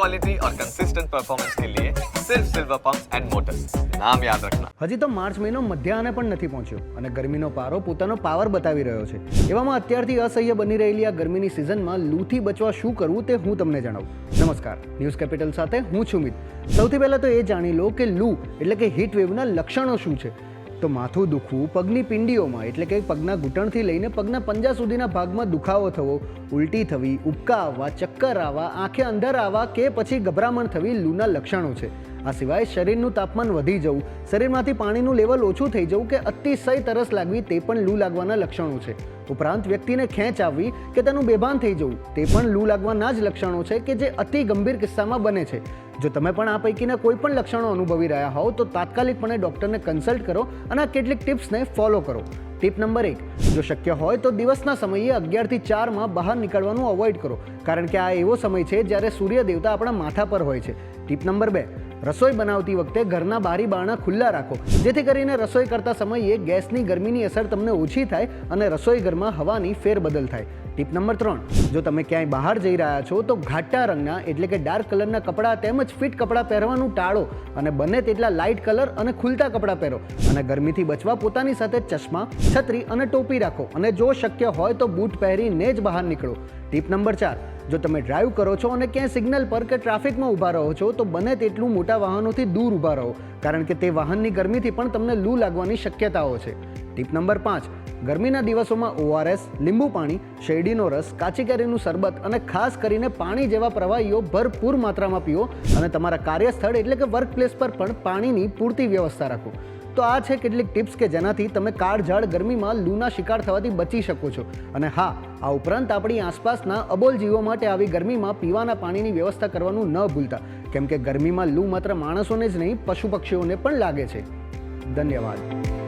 Quality और consistent performance के लिए सिर्फ सिल्वर पंप्स एंड मोटर्स नाम याद रखना હજી તો માર્ચ મહિનો મધ્યાહને પણ નથી પહોંચ્યો અને ગરમીનો પારો પોતાનો પાવર બતાવી રહ્યો છે એવામાં અત્યારથી અસહ્ય બની રહેલી આ ગરમીની સિઝનમાં લૂથી બચવા શું કરવું તે હું તમને જણાવું નમસ્કાર ન્યૂઝ કેપિટલ સાથે હું છું મિત સૌથી પહેલાં તો એ જાણી લો કે લૂ એટલે કે હીટ વેવના લક્ષણો શું છે તો માથું દુખવું પગની પિંડીઓમાં, એટલે કે પગના ઘૂંટણથી લઈને પગના પંજા સુધીના ભાગમાં દુખાવો થવો, ઉલટી થવી, ઉબકા આવવા, ચક્કર આવવા, આંખે અંધાર આવવા કે પછી ગભરામણ થવી લૂના લક્ષણો છે. આ સિવાય શરીરનું તાપમાન વધી જવું, શરીરમાંથી પાણીનું લેવલ ઓછું થઈ જવું કે અતિશય તરસ લાગવી તે પણ લૂ લાગવાના લક્ષણો છે. ઉપરાંત વ્યક્તિને ખેંચ આવવી કે તેનું બેભાન થઈ જવું, તે પણ લૂ લાગવાના જ લક્ષણો છે કે જે અતિ ગંભીર કિસ્સામાં બને છે. જો તમે પણ આ પૈકીના કોઈ પણ લક્ષણો અનુભવી રહ્યા હોવ, તો તાત્કાલિકપણે ડૉક્ટરને કન્સલ્ટ કરો અને આ કેટલીક ટિપ્સને ફોલો કરો. ટીપ નંબર એક, જો શક્ય હોય તો દિવસના સમયે અગિયારથી ચારમાં બહાર નીકળવાનું અવોઇડ કરો, કારણ કે આ એવો સમય છે જ્યારે સૂર્ય દેવતા આપણા માથા પર હોય છે. ટીપ નંબર બે રસોઈ બનાવતી વખતે ઘરના બારી બારણા ખુલ્લા રાખો. જેથી કરીને રસોઈ કરતા સમયે ગેસની ગરમીની અસર તમને ઓછી થાય અને રસોઈ ઘરમાં હવાની ફેરબદલ થાય. ટીપ નંબર ત્રણ, જો તમે ક્યાંય બહાર જઈ રહ્યા છો, તો ઘાટા રંગના, એટલે કે ડાર્ક કલરના કપડાં તેમજ ફિટ કપડાં પહેરવાનું ટાળો અને બને તેટલા લાઇટ કલર અને ખુલતા કપડાં પહેરો અને ગરમીથી બચવા પોતાની સાથે ચશ્મા, છત્રી અને ટોપી રાખો અને જો શક્ય હોય તો બૂટ પહેરીને જ બહાર નીકળો. ટીપ નંબર ચાર, જો તમે ડ્રાઈવ કરો છો અને ક્યાંય સિગ્નલ પર કે ટ્રાફિકમાં ઊભા રહો છો, તો બને તેટલું મોટા વાહનોથી દૂર ઊભા રહો, કારણ કે તે વાહનની ગરમીથી પણ તમને લૂ લાગવાની શક્યતાઓ છે. ટીપ નંબર પાંચ, ગરમીના દિવસોમાં ઓઆરએસ, લીંબુ પાણી, શેરડીનો રસ કાચી કેરીનું શરબત અને ખાસ કરીને પાણી જેવા પ્રવાહીઓ ભરપૂર માત્રામાં પીઓ અને તમારા કાર્યસ્થળ એટલે કે વર્કપ્લેસ પર પણ પાણીની પૂરતી વ્યવસ્થા રાખો. તો આ છે કેટલીક ટિપ્સ કે જેનાથી તમે કાળઝાળ ગરમીમાં લૂના શિકાર થવાથી બચી શકો છો. અને હા, આ ઉપરાંત આપણી આસપાસના અબોલ જીવો માટે આવી ગરમીમાં પીવાના પાણીની વ્યવસ્થા કરવાનું ન ભૂલતા, કેમ કે ગરમીમાં લૂ માત્ર માણસોને જ નહીં, પશુ પક્ષીઓને પણ લાગે છે. ધન્યવાદ.